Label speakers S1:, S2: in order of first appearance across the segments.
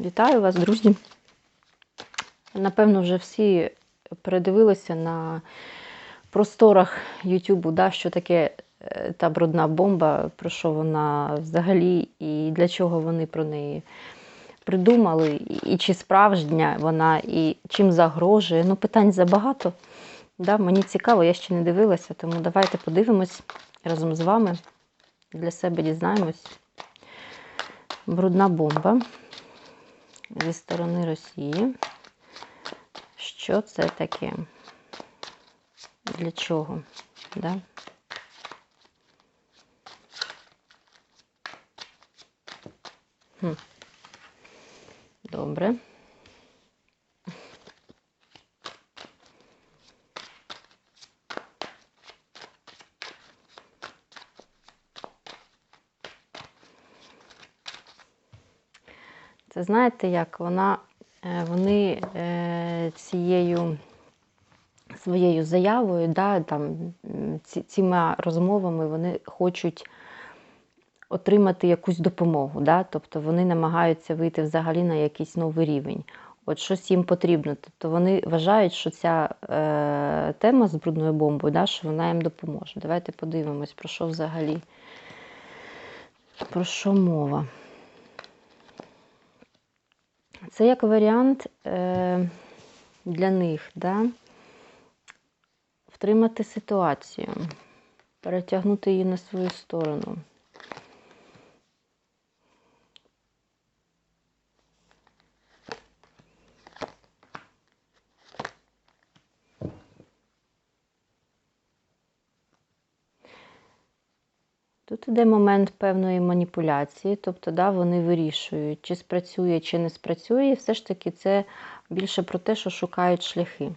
S1: Вітаю вас, друзі. Напевно, вже всі передивилися на просторах Ютубу, да, що таке е, та брудна бомба, про що вона взагалі і для чого вони про неї придумали, і, чи справжня вона, і чим загрожує. Ну, питань забагато. Да, мені цікаво, я ще не дивилася, тому давайте подивимось разом з вами. Для себе дізнаємось. Брудна бомба зі сторони Росії. Що це таке? Для чого? Да? Добре. Це знаєте як? Вона, е, вони е, цією своєю заявою, да, там, ці, цими розмовами вони хочуть отримати якусь допомогу. Да? Тобто вони намагаються вийти взагалі на якийсь новий рівень. От щось їм потрібно. Тобто вони вважають, що ця е, тема з брудною бомбою, да, що вона їм допоможе. Давайте подивимось, про що взагалі, про що мова. Це як варіант е, для них, да? втримати ситуацію, перетягнути її на свою сторону. Тут іде момент певної маніпуляції, тобто да, вони вирішують, чи спрацює, чи не спрацює. І все ж таки це більше про те, що шукають шляхи.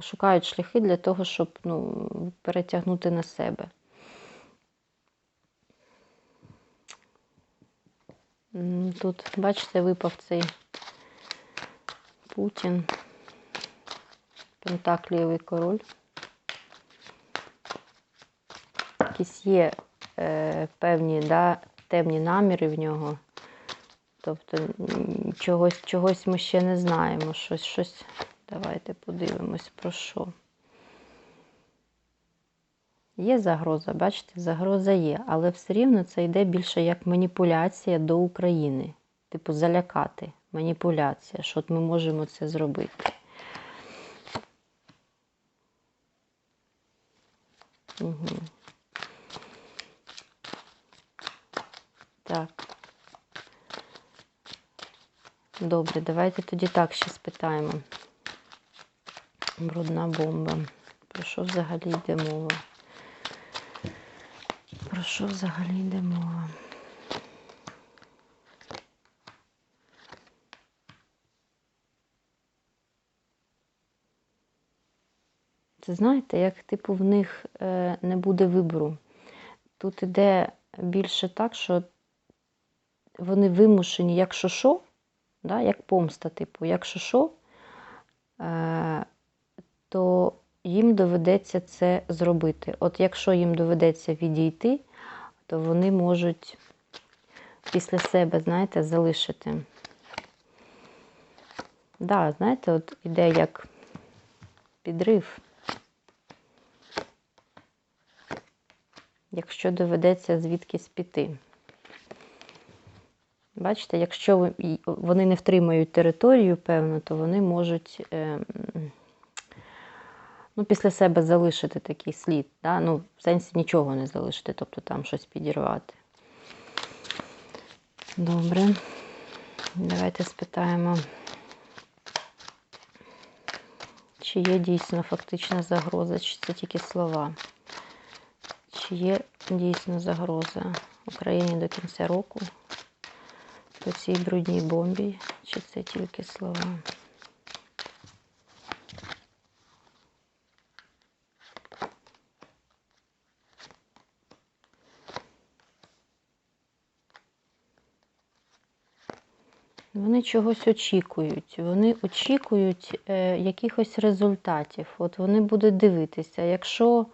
S1: Шукають шляхи для того, щоб ну, перетягнути на себе. Тут, бачите, випав цей Путін, Пентаклієвий король. Якісь є е, певні да, темні наміри в нього. Тобто чогось, чогось ми ще не знаємо. Щось, щось. Давайте подивимось про що. Є загроза, бачите, загроза є, але все рівно це йде більше як маніпуляція до України. Типу залякати, маніпуляція, що от ми можемо це зробити. Угу. Так. Добре, давайте тоді так ще спитаємо. Брудна бомба. Про що взагалі йде мова? Про що взагалі йде мова? Це знаєте, як типу в них е, не буде вибору. Тут іде більше так, що вони вимушені, якщо що, да, як помста, типу, якщо що, е, то їм доведеться це зробити. От якщо їм доведеться відійти, то вони можуть після себе, знаєте, залишити. Да, знаєте, от іде як підрив. Якщо доведеться звідкись піти. Бачите, якщо вони не втримають територію, певно, то вони можуть е, ну, після себе залишити такий слід. Да? Ну, в сенсі нічого не залишити, тобто там щось підірвати. Добре. Давайте спитаємо, чи є дійсно фактична загроза, чи це тільки слова. Чи є дійсно загроза Україні до кінця року по цій брудній бомбі, чи це тільки слова? Вони чогось очікують. Вони очікують е, якихось результатів. От вони будуть дивитися. Якщо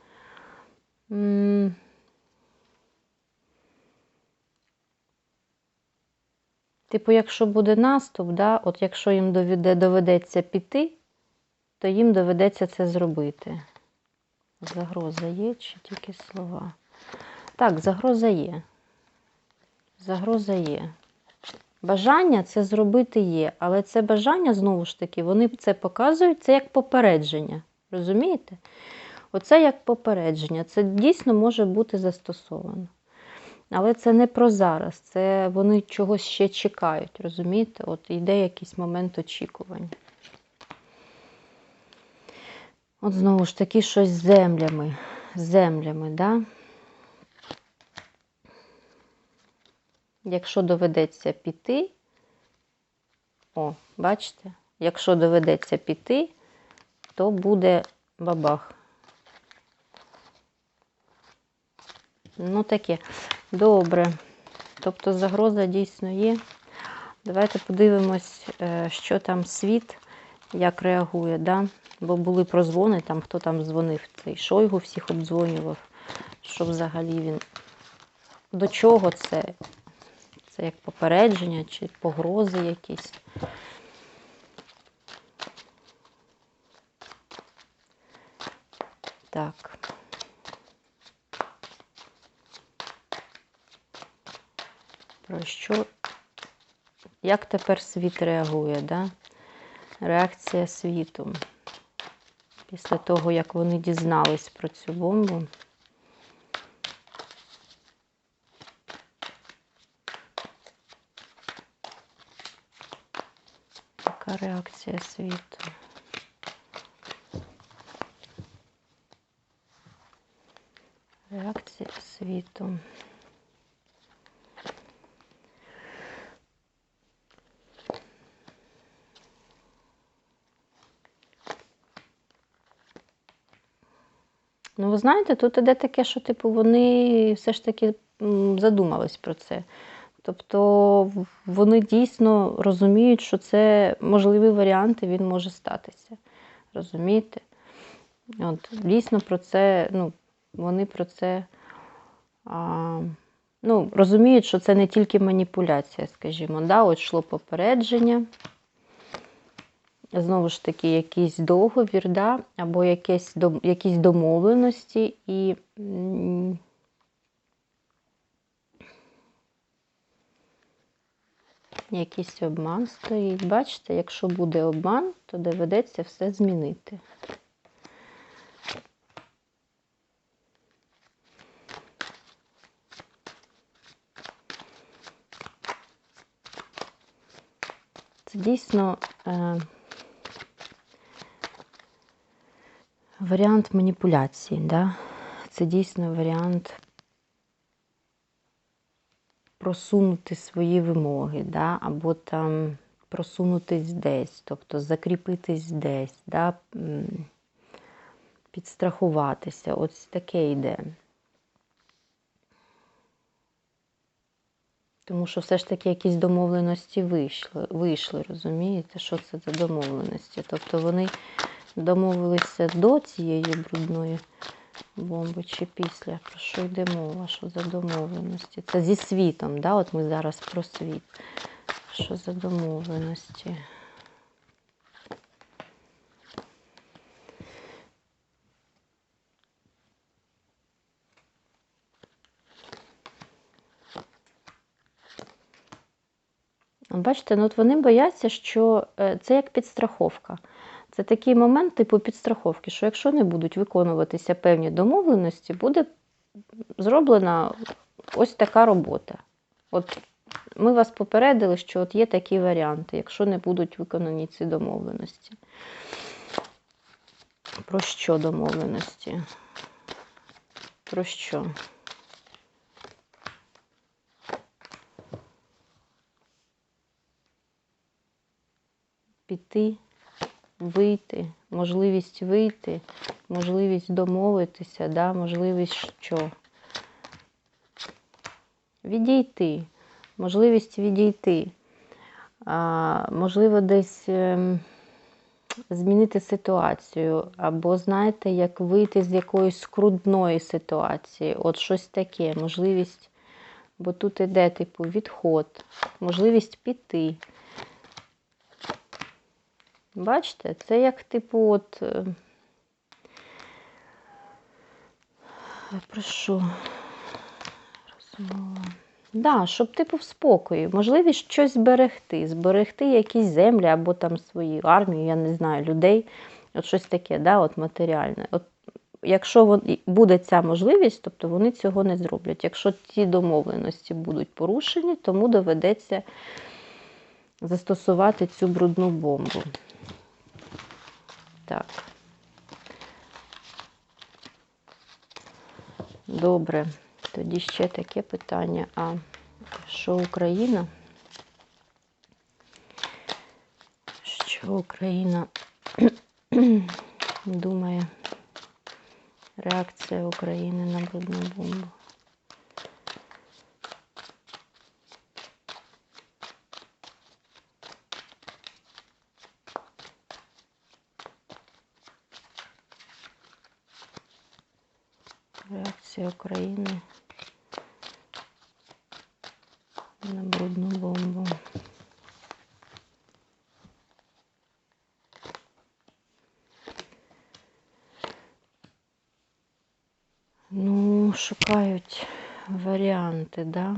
S1: Типу, якщо буде наступ, да, от якщо їм доведе, доведеться піти, то їм доведеться це зробити. Загроза є чи тільки слова? Так, загроза є. Загроза є. Бажання це зробити є, але це бажання, знову ж таки, вони це показують це як попередження. Розумієте? Оце як попередження. Це дійсно може бути застосовано. Але це не про зараз, це вони чогось ще чекають, розумієте? От йде якийсь момент очікування. От знову ж таки, щось з землями. З землями, да? Якщо доведеться піти, о, бачите, якщо доведеться піти, то буде бабах. Ну, таке. Добре. Тобто загроза дійсно є. Давайте подивимось, е, що там світ, як реагує. Да? Бо були прозвони, там хто там дзвонив, цей Шойгу всіх обдзвонював, що взагалі він. До чого це? Це як попередження чи погрози якісь. Так. Про що? Як тепер світ реагує, да? Реакція світу. Після того, як вони дізнались про цю бомбу. Яка реакція світу? Реакція світу. Знаєте, тут іде таке, що типу вони все ж таки задумались про це. Тобто вони дійсно розуміють, що це можливий варіант, і він може статися. Розумієте? От, дійсно про це, ну, вони про це а, ну, розуміють, що це не тільки маніпуляція, скажімо. Да? От йшло попередження. Знову ж таки, якийсь договір, да? або якесь, дом- якісь домовленості і. Якийсь обман стоїть. Бачите, якщо буде обман, то доведеться все змінити. Це дійсно е, варіант маніпуляції, да? це дійсно варіант просунути свої вимоги, да? або там просунутись десь, тобто закріпитись десь, да? підстрахуватися. Ось таке йде. Тому що все ж таки якісь домовленості вийшли, вийшли, розумієте, що це за домовленості? Тобто вони домовилися до цієї брудної бомби чи після. Про що йде мова? Що за домовленості? Це зі світом, да? От ми зараз про світ. Що за домовленості? Бачите, ну от вони бояться, що е, це як підстраховка. Це такий момент, типу підстраховки, що якщо не будуть виконуватися певні домовленості, буде зроблена ось така робота. От ми вас попередили, що от є такі варіанти, якщо не будуть виконані ці домовленості. Про що домовленості? Про що? Піти, вийти, можливість вийти, можливість домовитися, да? можливість що? Відійти, можливість відійти. А, можливо, десь ем, змінити ситуацію, або, знаєте, як вийти з якоїсь скрутної ситуації. От щось таке, можливість Бо тут іде, типу, відход, можливість піти. Бачите, це як, типу, от. е, Про що? Розмова. Да, щоб типу в спокої, можливість щось зберегти, зберегти якісь землі або там свою армію, я не знаю, людей, от щось таке, да, от матеріальне. От, якщо буде ця можливість, тобто вони цього не зроблять. Якщо ті домовленості будуть порушені, тому доведеться застосувати цю брудну бомбу. Так. Добре. Тоді ще таке питання. А що Україна? Що Україна думає? Реакція України на брудну бомбу. Реакція України на брудну бомбу. Ну, шукають варіанти, да?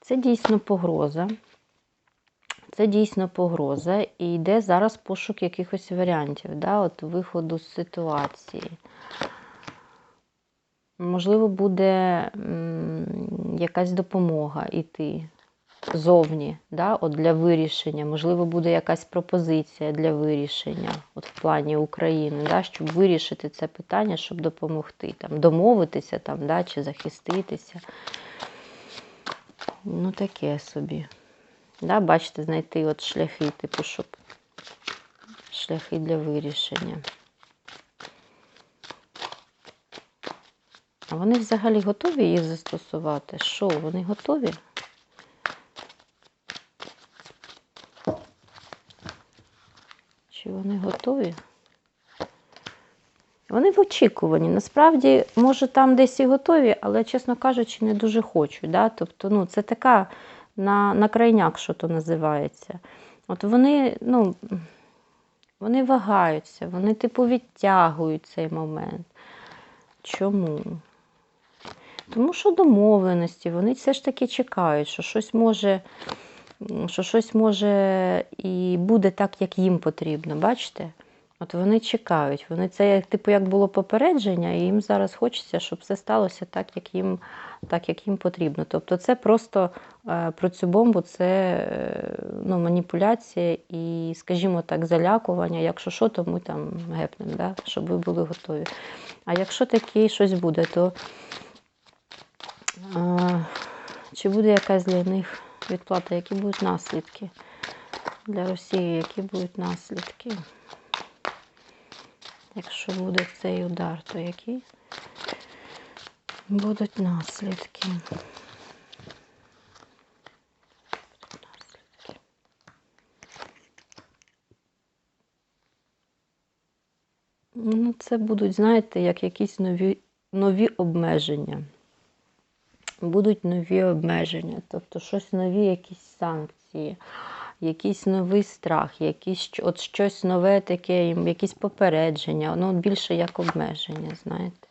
S1: Це дійсно погроза. Це дійсно погроза, і йде зараз пошук якихось варіантів, да, от виходу з ситуації. Можливо, буде якась допомога йти зовні, да, от для вирішення. Можливо, буде якась пропозиція для вирішення, от в плані України, да, щоб вирішити це питання, щоб допомогти, там, домовитися там, да, чи захиститися. Ну, таке собі. Да, бачите, знайти от шляхи, типу, щоб шляхи для вирішення. А вони взагалі готові їх застосувати? Що, вони готові? Чи вони готові? Вони в очікуванні. Насправді, може, там десь і готові, але, чесно кажучи, не дуже хочуть. Да? Тобто, ну, це така на, на крайняк, що то називається. От вони, ну, вони вагаються, вони, типу, відтягують цей момент. Чому? Тому що домовленості, вони все ж таки чекають, що щось може, що щось може і буде так, як їм потрібно. Бачите? От вони чекають. Вони це як типу як було попередження, і їм зараз хочеться, щоб все сталося так, як їм, так, як їм потрібно. Тобто, це просто е, про цю бомбу, це е, ну, маніпуляція і, скажімо так, залякування. Якщо що, то ми там гепнемо, да? щоб ви були готові. А якщо таке щось буде, то е, чи буде якась для них відплата, які будуть наслідки для Росії, які будуть наслідки? Якщо буде цей удар, то які будуть? Наслідки. Ну, це будуть, знаєте, як якісь нові, нові обмеження. Будуть нові обмеження, тобто щось нові, якісь санкції якийсь новий страх, якийсь, от щось нове таке, якісь попередження, ну, більше як обмеження, знаєте.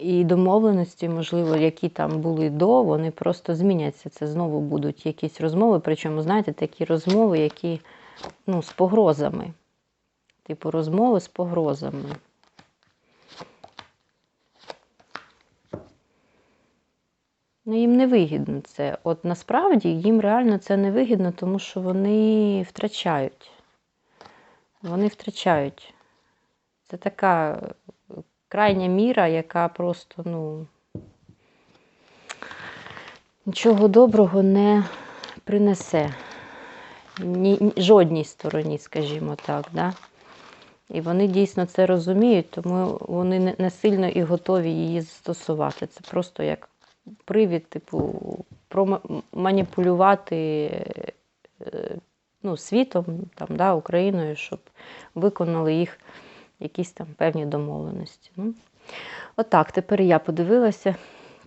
S1: І домовленості, можливо, які там були до, вони просто зміняться. Це знову будуть якісь розмови. Причому, знаєте, такі розмови, які ну, з погрозами. Типу розмови з погрозами. Ну, їм не вигідно це. От насправді їм реально це не вигідно, тому що вони втрачають. Вони втрачають. Це така е, крайня міра, яка просто, ну, нічого доброго не принесе. Ні, ні- жодній стороні, скажімо так. Да? І вони дійсно це розуміють, тому вони не сильно і готові її застосувати. Це просто як привід, типу, проманіпулювати ну, світом, там, да, Україною, щоб виконали їх якісь там певні домовленості. Ну, отак, тепер я подивилася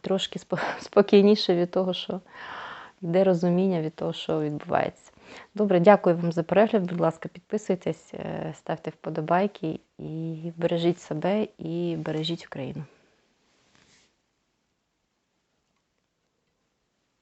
S1: трошки спо- спокійніше від того, що йде розуміння від того, що відбувається. Добре, дякую вам за перегляд. Будь ласка, підписуйтесь, е, ставте вподобайки і бережіть себе і бережіть Україну.